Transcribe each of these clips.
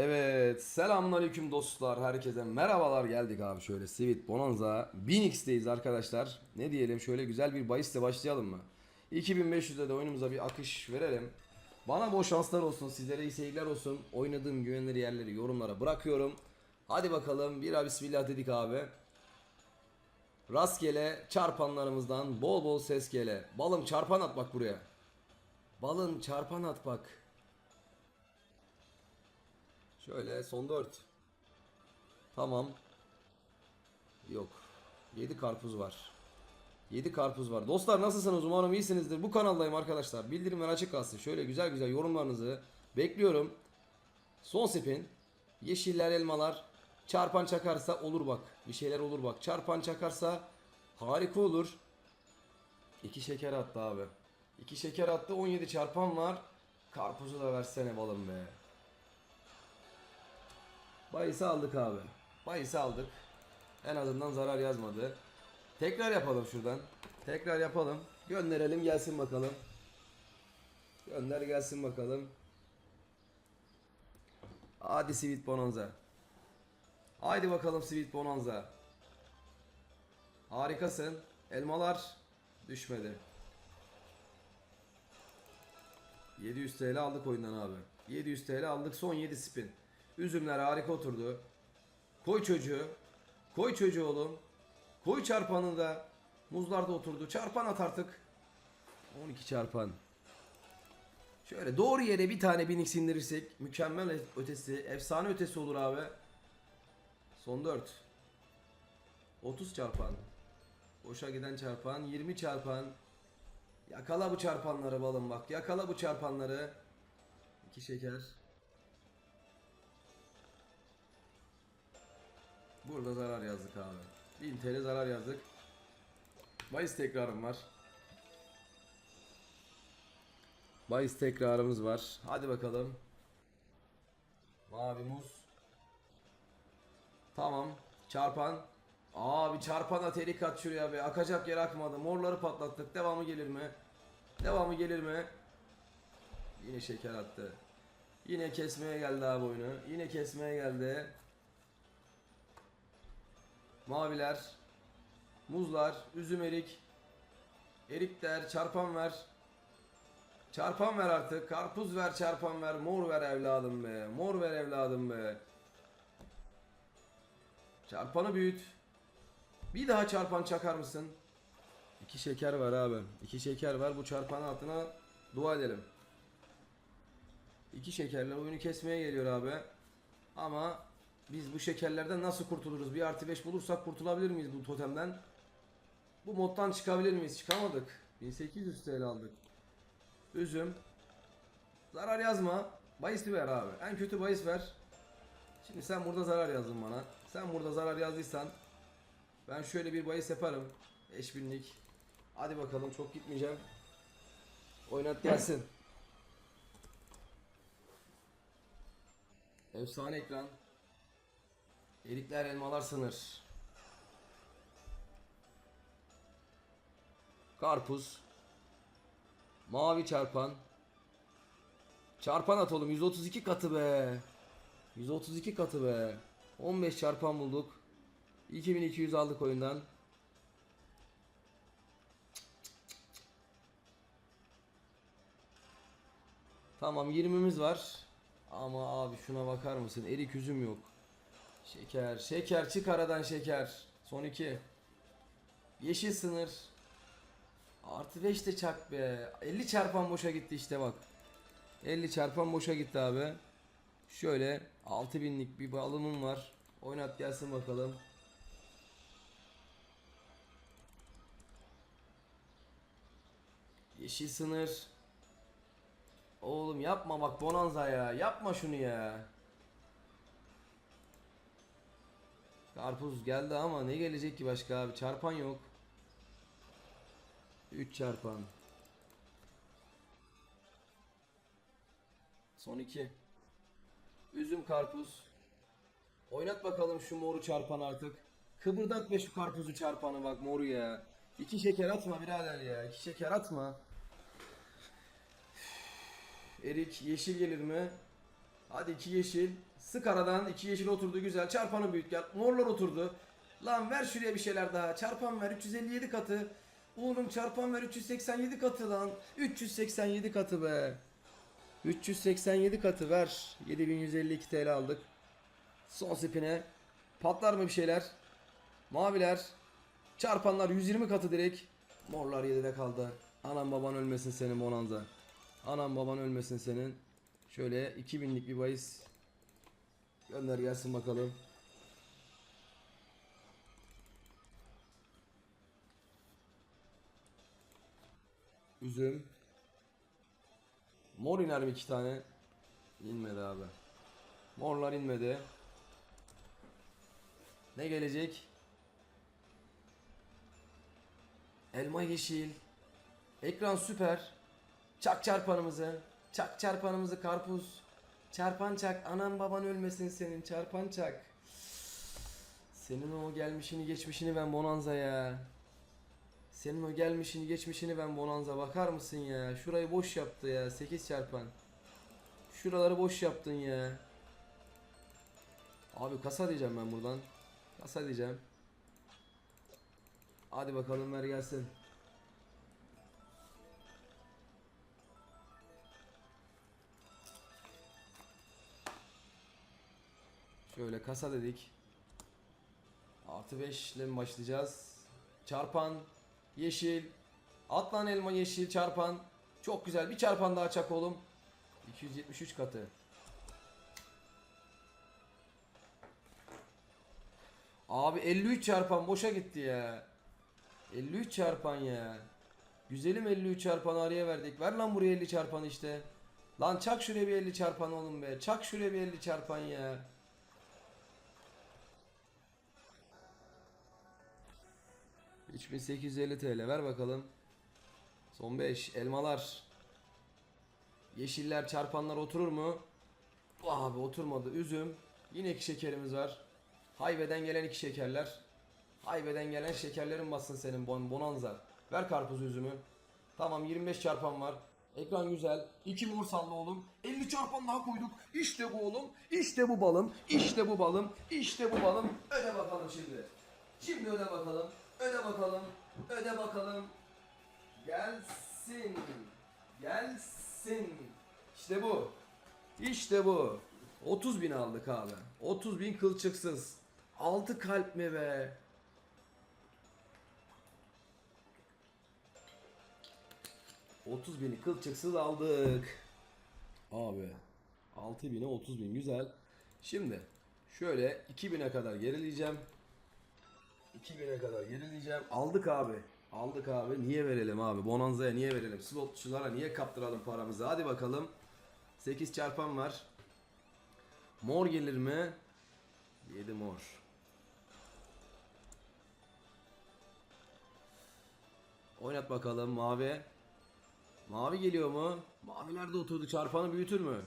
Evet, selamünaleyküm dostlar. Herkese merhabalar. Geldik abi şöyle Sweet Bonanza 1000x'teyiz arkadaşlar. Ne diyelim şöyle güzel bir bahisle başlayalım mı? 2500'de de oyunumuza bir akış verelim. Bana bol şanslar olsun, sizlere iyi seyirler olsun. Oynadığım güvenilir yerleri yorumlara bırakıyorum. Hadi bakalım bir bismillah dedik abi. Rastgele çarpanlarımızdan bol bol ses gele. Balım çarpan at bak buraya. Balım çarpan at bak. Şöyle son 4. Tamam. Yok. 7 karpuz var. 7 karpuz var. Dostlar nasılsınız? Umarım iyisinizdir. Bu kanaldayım arkadaşlar. Bildirimler açık kalsın. Şöyle güzel güzel yorumlarınızı bekliyorum. Son spin. Yeşiller elmalar. Çarpan çakarsa olur bak. Bir şeyler olur bak. Çarpan çakarsa harika olur. 2 şeker attı abi. 2 şeker attı. 17 çarpan var. Karpuzu da versene balım be. Bayisi aldık abi. Bayisi aldık. En azından zarar yazmadı. Tekrar yapalım şuradan. Tekrar yapalım. Gönderelim gelsin bakalım. Gönder gelsin bakalım. Hadi Sweet Bonanza. Haydi bakalım Sweet Bonanza. Harikasın. Elmalar düşmedi. 700 TL aldık oyundan abi. 700 TL aldık son 7 spin. Üzümler harika oturdu. Koy çocuğu. Koy çocuğu oğlum. Koy çarpanı da. Muzlar da oturdu. Çarpan at artık. 12 çarpan. Şöyle doğru yere bir tane binik indirirsek mükemmel ötesi, efsane ötesi olur abi. Son 4. 30 çarpan. Boşa giden çarpan, 20 çarpan. Yakala bu çarpanları balım bak. Yakala bu çarpanları. 2 şeker. Burada zarar yazdık abi. 1000 TL zarar yazdık. Bayis tekrarım var. Bayis tekrarımız var. Hadi bakalım. Mavi muz. Tamam. Çarpan. Abi çarpana telik at şuraya be. Akacak yer akmadı. Morları patlattık. Devamı gelir mi? Devamı gelir mi? Yine şeker attı. Yine kesmeye geldi abi oyunu. Yine kesmeye geldi. Maviler, muzlar, üzüm erik, erikler, çarpan ver. Çarpan ver artık. Karpuz ver, çarpan ver. Mor ver evladım be. Mor ver evladım be. Çarpanı büyüt. Bir daha çarpan çakar mısın? İki şeker var abi. İki şeker var. Bu çarpanın altına dua edelim. İki şekerler oyunu kesmeye geliyor abi. Ama biz bu şekerlerden nasıl kurtuluruz? Bir artı 5 bulursak kurtulabilir miyiz bu totemden? Bu moddan çıkabilir miyiz? Çıkamadık. 1800 TL aldık. Üzüm. Zarar yazma. Bayis ver abi. En kötü bayis ver. Şimdi sen burada zarar yazdın bana. Sen burada zarar yazdıysan ben şöyle bir bayis yaparım. 5000'lik. Hadi bakalım çok gitmeyeceğim. Oynat gelsin. Efsane ekran. Erikler elmalar sınır. Karpuz. Mavi çarpan. Çarpan at oğlum 132 katı be. 132 katı be. 15 çarpan bulduk. 2200 aldık oyundan. Tamam 20'miz var. Ama abi şuna bakar mısın? Erik üzüm yok. Şeker, şeker çık aradan şeker. Son iki. Yeşil sınır. Artı 5 de çak be. 50 çarpan boşa gitti işte bak. 50 çarpan boşa gitti abi. Şöyle 6000'lik bir balonum var. Oynat gelsin bakalım. Yeşil sınır. Oğlum yapma bak Bonanza ya. Yapma şunu ya. Karpuz geldi ama ne gelecek ki başka abi? Çarpan yok. 3 çarpan. Son 2. Üzüm karpuz. Oynat bakalım şu moru çarpan artık. Kıpırdat be şu karpuzu çarpanı bak moru ya. İki şeker atma birader ya. İki şeker atma. Erik yeşil gelir mi? Hadi iki yeşil. Sık aradan iki yeşil oturdu güzel. Çarpanı büyüt gel. Morlar oturdu. Lan ver şuraya bir şeyler daha. Çarpan ver 357 katı. Oğlum çarpan ver 387 katı lan. 387 katı be. 387 katı ver. 7152 TL aldık. Son spine. Patlar mı bir şeyler? Maviler. Çarpanlar 120 katı direkt. Morlar 7'de kaldı. Anam baban ölmesin senin Bonanza. Anam baban ölmesin senin. Şöyle 2000'lik bir bahis. Gönder gelsin bakalım. Üzüm. Mor iner mi iki tane? İnmedi abi. Morlar inmedi. Ne gelecek? Elma yeşil. Ekran süper. Çak çarpanımızı. Çak çarpanımızı karpuz. Çarpan çak. Anan baban ölmesin senin. Çarpan çak. Senin o gelmişini geçmişini ben bonanza ya. Senin o gelmişini geçmişini ben bonanza bakar mısın ya? Şurayı boş yaptı ya. 8 çarpan. Şuraları boş yaptın ya. Abi kasa diyeceğim ben buradan. Kasa diyeceğim. Hadi bakalım ver gelsin. Şöyle kasa dedik. Artı 5 ile mi başlayacağız? Çarpan, yeşil, atlan elma yeşil çarpan. Çok güzel bir çarpan daha çak oğlum. 273 katı. Abi 53 çarpan boşa gitti ya. 53 çarpan ya. Güzelim 53 çarpan araya verdik. Ver lan buraya 50 çarpan işte. Lan çak şuraya bir 50 çarpan oğlum be. Çak şuraya bir 50 çarpan ya. ...3850 TL ver bakalım. Son 5 elmalar. Yeşiller çarpanlar oturur mu? Abi oturmadı. Üzüm. Yine iki şekerimiz var. Hayveden gelen iki şekerler. Hayveden gelen şekerlerin bassın senin bon bonanza. Ver karpuz üzümü. Tamam 25 çarpan var. Ekran güzel. 2 mor salla oğlum. 50 çarpan daha koyduk. İşte bu oğlum. İşte bu balım. İşte bu balım. İşte bu balım. Öde bakalım şimdi. Şimdi öde bakalım. Öde bakalım. Öde bakalım. Gelsin. Gelsin. İşte bu. İşte bu. 30 bin aldık abi. 30 bin kılçıksız. 6 kalp mi be? ...30 bini kılçıksız aldık. Abi... ...6 bine 30 bin güzel. Şimdi... ...şöyle 2000'e kadar gerileyeceğim. 2000'e kadar gerileyeceğim. Aldık abi. Aldık abi. Niye verelim abi? Bonanza'ya niye verelim? Slotçulara niye kaptıralım paramızı? Hadi bakalım. 8 çarpan var. Mor gelir mi? 7 mor. Oynat bakalım mavi. Mavi geliyor mu? Maviler de oturdu. Çarpanı büyütür mü?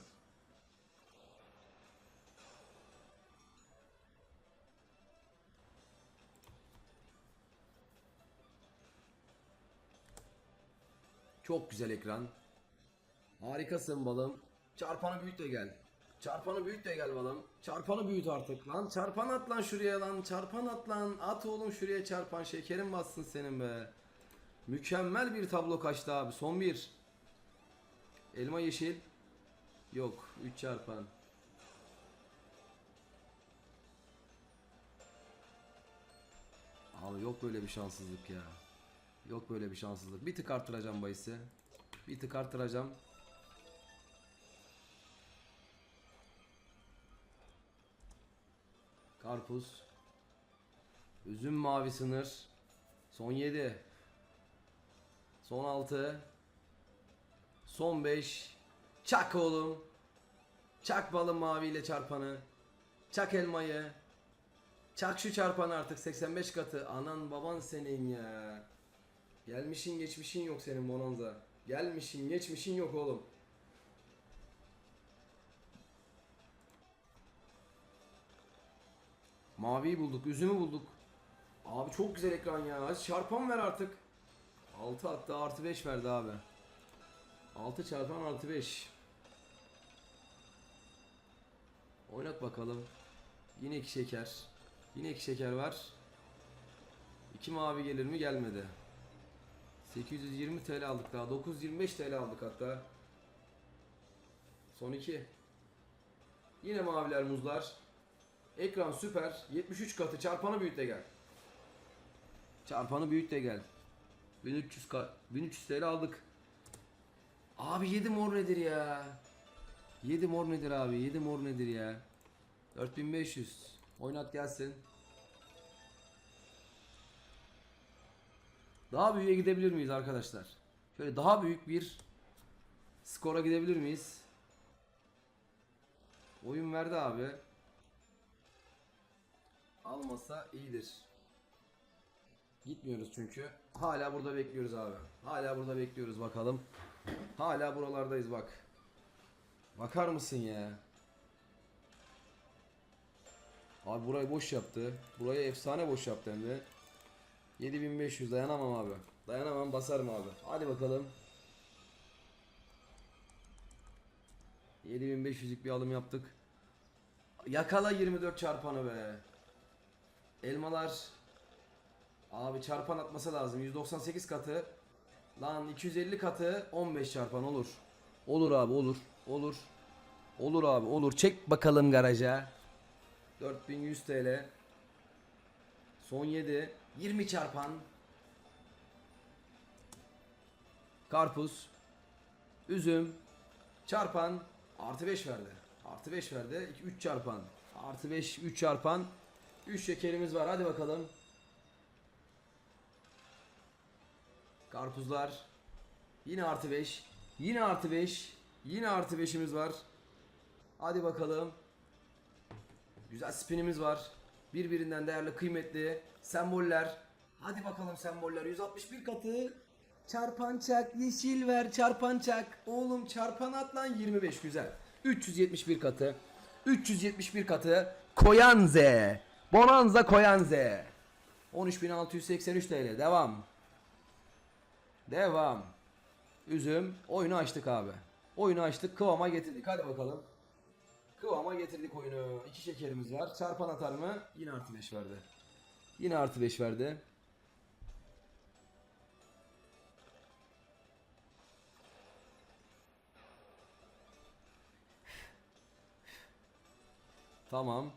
Çok güzel ekran. Harikasın balım. Çarpanı büyüt de gel. Çarpanı büyüt de gel balım. Çarpanı büyüt artık lan. Çarpan at lan şuraya lan. Çarpan at lan. At oğlum şuraya çarpan. Şekerin bassın senin be. Mükemmel bir tablo kaçtı abi. Son bir. Elma yeşil. Yok. 3 çarpan. Abi yok böyle bir şanssızlık ya. Yok böyle bir şanssızlık. Bir tık artıracağım bahisi. Bir tık artıracağım. Karpuz. Üzüm mavi sınır. Son 7. Son 6. Son 5. Çak oğlum. Çak balım maviyle çarpanı. Çak elmayı. Çak şu çarpanı artık 85 katı. Anan baban senin ya. Gelmişin geçmişin yok senin Bonanza. Gelmişin geçmişin yok oğlum. Maviyi bulduk, üzümü bulduk. Abi çok güzel ekran ya. Hadi çarpan ver artık. 6 hatta artı 5 verdi abi. 6 çarpan artı 5. Oynat bakalım. Yine iki şeker. Yine iki şeker var. İki mavi gelir mi? Gelmedi. 820 TL aldık daha. 925 TL aldık hatta. Son iki. Yine maviler muzlar. Ekran süper. 73 katı. Çarpanı büyüt de gel. Çarpanı büyüt de gel. 1300 ka 1300 TL aldık. Abi 7 mor nedir ya? 7 mor nedir abi? 7 mor nedir ya? 4500. Oynat gelsin. Daha büyüğe gidebilir miyiz arkadaşlar? Şöyle daha büyük bir skora gidebilir miyiz? Oyun verdi abi. Almasa iyidir. Gitmiyoruz çünkü. Hala burada bekliyoruz abi. Hala burada bekliyoruz bakalım. Hala buralardayız bak. Bakar mısın ya? Abi burayı boş yaptı. Burayı efsane boş yaptı hem de. 7500 dayanamam abi. Dayanamam basarım abi. Hadi bakalım. 7500'lük bir alım yaptık. Yakala 24 çarpanı be. Elmalar. Abi çarpan atması lazım. 198 katı. Lan 250 katı 15 çarpan olur. Olur abi olur. Olur. Olur abi olur. Çek bakalım garaja. 4100 TL. Son 7. 20 çarpan. Karpuz. Üzüm. Çarpan. Artı 5 verdi. Artı 5 verdi. 3 çarpan. Artı 5 3 çarpan. 3 şekerimiz var. Hadi bakalım. Karpuzlar. Yine artı 5. Yine artı 5. Yine artı 5'imiz var. Hadi bakalım. Güzel spinimiz var. Birbirinden değerli kıymetli semboller. Hadi bakalım semboller. 161 katı. Çarpan çak. Yeşil ver. Çarpan çak. Oğlum çarpan at lan 25 güzel. 371 katı. 371 katı. Koyanze. Bonanza Koyanze. 13683 TL. Devam. Devam. Üzüm. Oyunu açtık abi. Oyunu açtık. Kıvama getirdik. Hadi bakalım. Kıvama getirdik oyunu. İki şekerimiz var. Çarpan atar mı? Yine artı 5 verdi. Yine artı 5 verdi. Tamam.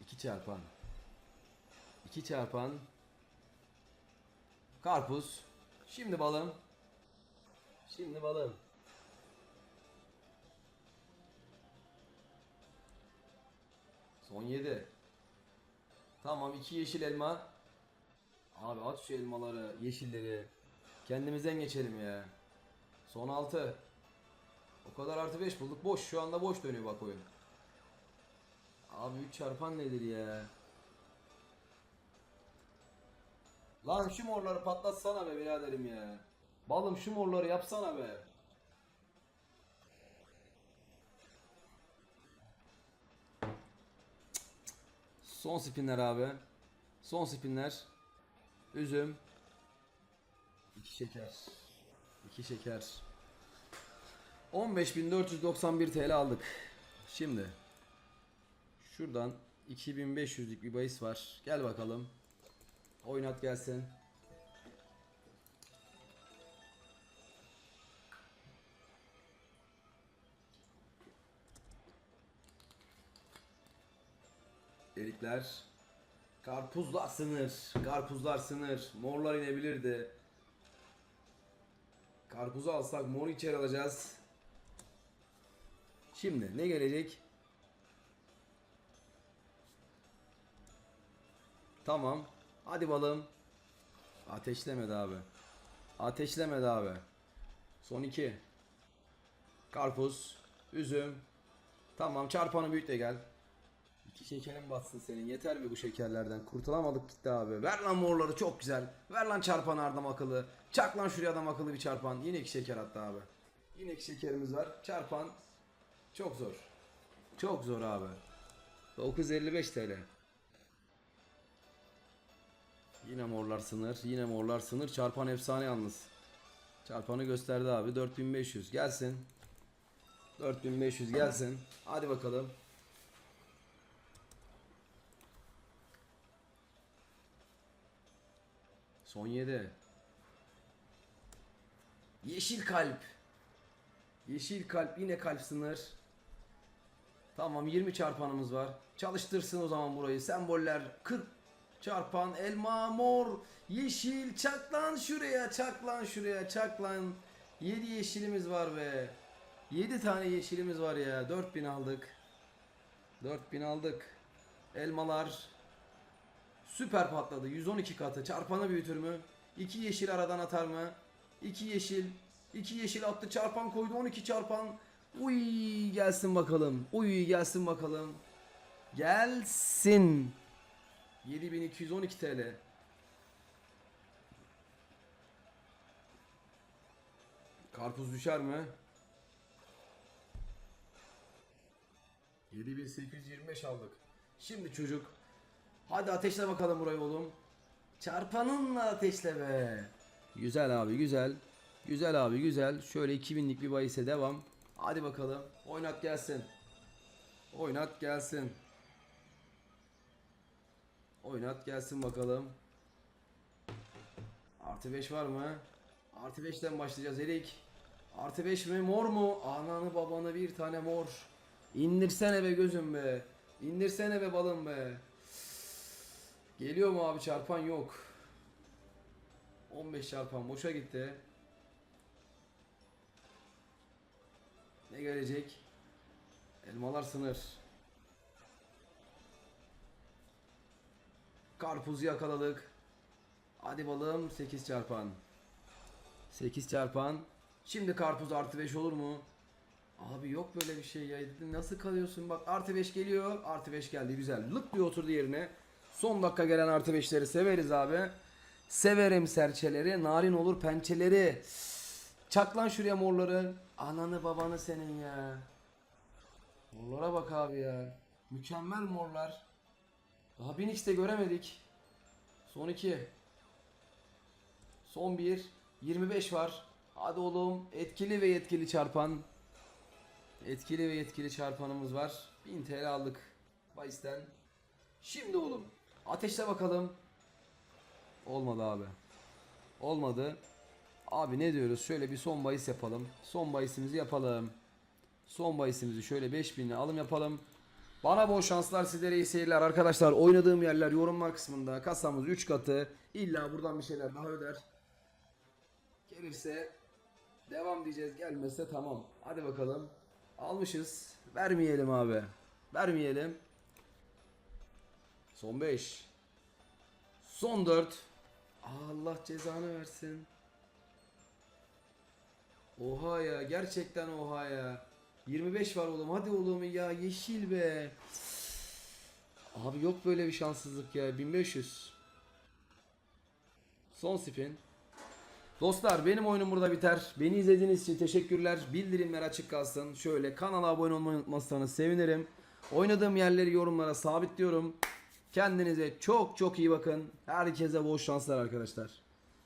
İki çarpan. İki çarpan. Karpuz. Şimdi balım. Şimdi balım. Son 7. Tamam iki yeşil elma. Abi at şu elmaları, yeşilleri. Kendimizden geçelim ya. Son 6. O kadar artı 5 bulduk. Boş şu anda boş dönüyor bak oyun. Abi 3 çarpan nedir ya? Lan şu morları patlatsana be biraderim ya. Balım şu morları yapsana be. Son spinler abi. Son spinler. Üzüm. İki şeker. İki şeker. 15.491 TL aldık. Şimdi şuradan 2500'lük bir bahis var. Gel bakalım. Oynat gelsin. Erikler. Karpuzlar sınır. Karpuzlar sınır. Morlar inebilirdi. Karpuzu alsak moru içeri alacağız. Şimdi ne gelecek? Tamam. Hadi balım. Ateşlemedi abi. Ateşlemedi abi. Son iki. Karpuz. Üzüm. Tamam çarpanı büyük de gel. Şekerin batsın senin. Yeter mi bu şekerlerden? Kurtulamadık gitti abi. Ver lan morları çok güzel. Ver lan çarpan adam akıllı. Çak lan şuraya adam akıllı bir çarpan. Yine iki şeker attı abi. Yine iki şekerimiz var. Çarpan. Çok zor. Çok zor abi. 955 TL. Yine morlar sınır. Yine morlar sınır. Çarpan efsane yalnız. Çarpanı gösterdi abi. 4500 gelsin. 4500 gelsin. Hadi bakalım. Son 7. Yeşil kalp. Yeşil kalp yine kalp sınır. Tamam 20 çarpanımız var. Çalıştırsın o zaman burayı. Semboller 40 çarpan elma mor yeşil çaklan şuraya çaklan şuraya çaklan. 7 yeşilimiz var be. 7 tane yeşilimiz var ya. 4000 aldık. 4000 aldık. Elmalar süper patladı. 112 katı. Çarpanı büyütür mü? 2 yeşil aradan atar mı? 2 yeşil. 2 yeşil attı. Çarpan koydu. 12 çarpan. Uy gelsin bakalım. Uy gelsin bakalım. Gelsin. 7212 TL. Karpuz düşer mi? 7825 aldık. Şimdi çocuk. Hadi ateşle bakalım burayı oğlum. Çarpanınla ateşle be. Güzel abi güzel. Güzel abi güzel. Şöyle 2000'lik bir bahise devam. Hadi bakalım. Oynat gelsin. Oynat gelsin. Oynat gelsin bakalım. Artı 5 var mı? Artı 5'ten başlayacağız Erik. Artı 5 mi? Mor mu? Ananı babanı bir tane mor. İndirsene be gözüm be. İndirsene be balım be. Geliyor mu abi çarpan yok. 15 çarpan boşa gitti. Ne gelecek? Elmalar sınır. Karpuzu yakaladık. Hadi balım 8 çarpan. 8 çarpan. Şimdi karpuz artı 5 olur mu? Abi yok böyle bir şey ya. Nasıl kalıyorsun? Bak artı 5 geliyor. Artı 5 geldi güzel. Lık diye oturdu yerine. Son dakika gelen artı 5'leri severiz abi. Severim serçeleri. Narin olur pençeleri. Çak lan şuraya morları. Ananı babanı senin ya. Morlara bak abi ya. Mükemmel morlar. Daha 1000x'te göremedik. Son 2. Son 1. 25 var. Hadi oğlum. Etkili ve yetkili çarpan. Etkili ve yetkili çarpanımız var. 1000 TL aldık. Bayisten. Şimdi oğlum. Ateşle bakalım. Olmadı abi. Olmadı. Abi ne diyoruz? Şöyle bir son bahis yapalım. Son bahisimizi yapalım. Son bahisimizi şöyle 5000 ile alım yapalım. Bana bol şanslar sizlere iyi seyirler arkadaşlar. Oynadığım yerler yorumlar kısmında. Kasamız 3 katı. İlla buradan bir şeyler daha öder. Gelirse devam diyeceğiz. Gelmezse tamam. Hadi bakalım. Almışız. Vermeyelim abi. Vermeyelim. Son 5. Son 4. Allah cezanı versin. Oha ya gerçekten oha ya. 25 var oğlum hadi oğlum ya yeşil be. Abi yok böyle bir şanssızlık ya 1500. Son spin. Dostlar benim oyunum burada biter. Beni izlediğiniz için teşekkürler. Bildirimler açık kalsın. Şöyle kanala abone olmayı unutmazsanız sevinirim. Oynadığım yerleri yorumlara sabitliyorum. Kendinize çok çok iyi bakın. Herkese bol şanslar arkadaşlar.